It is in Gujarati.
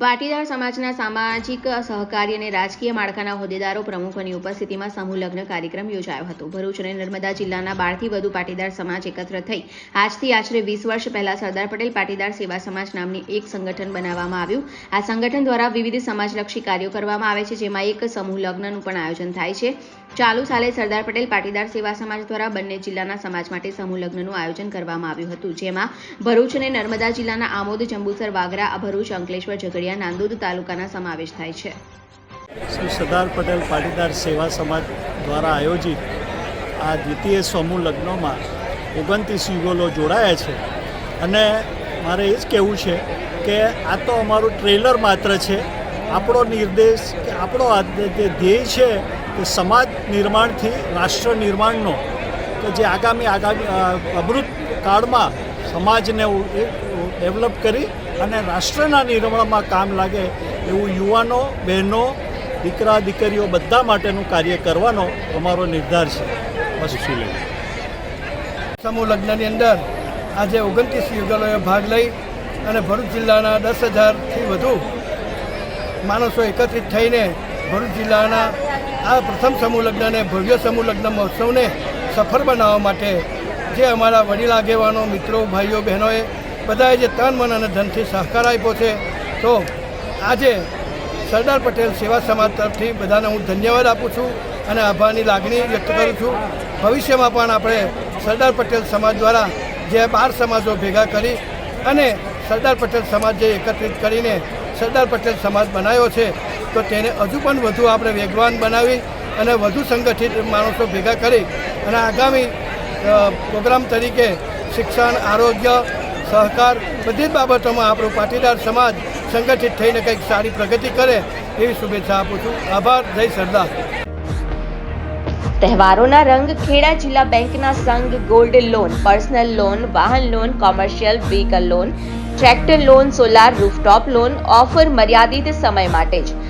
પાટીદાર સમાજના સામાજિક સહકારી અને રાજકીય માળખાના હોદ્દેદારો પ્રમુખોની ઉપસ્થિતિમાં સમૂહ લગ્ન કાર્યક્રમ યોજાયો હતો. ભરૂચ અને નર્મદા જિલ્લાના બારથી વધુ પાટીદાર સમાજ એકત્ર થઈ આજથી આશરે વીસ વર્ષ પહેલા સરદાર પટેલ પાટીદાર સેવા સમાજ નામની એક સંગઠન બનાવવામાં આવ્યું. આ સંગઠન દ્વારા વિવિધ સમાજલક્ષી કાર્યો કરવામાં આવે છે, જેમાં એક સમૂહ લગ્નનું પણ આયોજન થાય છે. ચાલુ સાલે સરદાર પટેલ પાટીદાર સેવા સમાજ દ્વારા બંને જિલ્લાના સમાજ માટે સમૂહ લગ્નનું આયોજન કરવામાં આવ્યું હતું, જેમાં ભરૂચ અને નર્મદા જિલ્લાના આમોદ, જંબુસર, વાગરા ભરૂચ અંકલેશ્વર, ઝઘડિયા, નાંદોદ તાલુકાના સમાવેશ થાય છે. શ્રી સરદાર પટેલ પાટીદાર સેવા સમાજ દ્વારા આયોજિત આ દ્વિતીય સમૂહ લગ્નમાં ઓગણત્રીસ યુગલો જોડાયા છે. અને મારે એ જ કહેવું છે કે આ તો અમારું ટ્રેલર માત્ર છે. આપણો નિર્દેશ કે આપણો જે ધ્યેય છે કે સમાજ નિર્માણથી, રાષ્ટ્ર નિર્માણનો કે જે આગામી આગામી અમૃત કાળમાં સમાજને ડેવલપ કરી અને રાષ્ટ્રના નિર્માણમાં કામ લાગે એવું યુવાનો, બહેનો, દીકરા, દીકરીઓ બધા માટેનું કાર્ય કરવાનો અમારો નિર્ધાર છે. સમૂહ લગ્નની અંદર આજે ઓગણત્રીસ યુગલોએ ભાગ લઈ અને ભરૂચ જિલ્લાના દસ હજારથી વધુ માણસો એકત્રિત થઈને ભરૂચ જિલ્લાના આ પ્રથમ સમૂહ લગ્નને ભવ્ય સમૂહ લગ્ન મહોત્સવને સફળ બનાવવા માટે જે અમારા વડીલ આગેવાનો, મિત્રો, ભાઈઓ, બહેનોએ બધાએ જે તન, મન અને ધનથી સહકાર આપ્યો છે, તો આજે સરદાર પટેલ સેવા સમાજ તરફથી બધાને હું ધન્યવાદ આપું છું અને આભારની લાગણી વ્યક્ત કરું છું. ભવિષ્યમાં પણ આપણે સરદાર પટેલ સમાજ દ્વારા જે બાર સમાજો ભેગા કરી અને સરદાર પટેલ સમાજ જે એકત્રિત કરીને સરદાર પટેલ સમાજ બનાવ્યો છે તો તેને હજુ પણ વધુ આપણે વેગવાન બનાવી અને વધુ સંગઠિત માણસો ભેગા કરી અને આગામી પ્રોગ્રામ તરીકે શિક્ષણ, આરોગ્ય, સહકાર બધી જ બાબતોમાં આપણો પાટીદાર સમાજ સંગઠિત થઈને કંઈક સારી પ્રગતિ કરે એવી શુભેચ્છા આપું છું. આભાર. જય સરદાર. તહેવારોના રંગ ખેડા જિલ્લા બેંકના સંઘ ગોલ્ડ લોન, પર્સનલ લોન, વાહન loan, commercial vehicle loan, tractor loan, solar rooftop loan offer મર્યાદિત સમય માટે જ.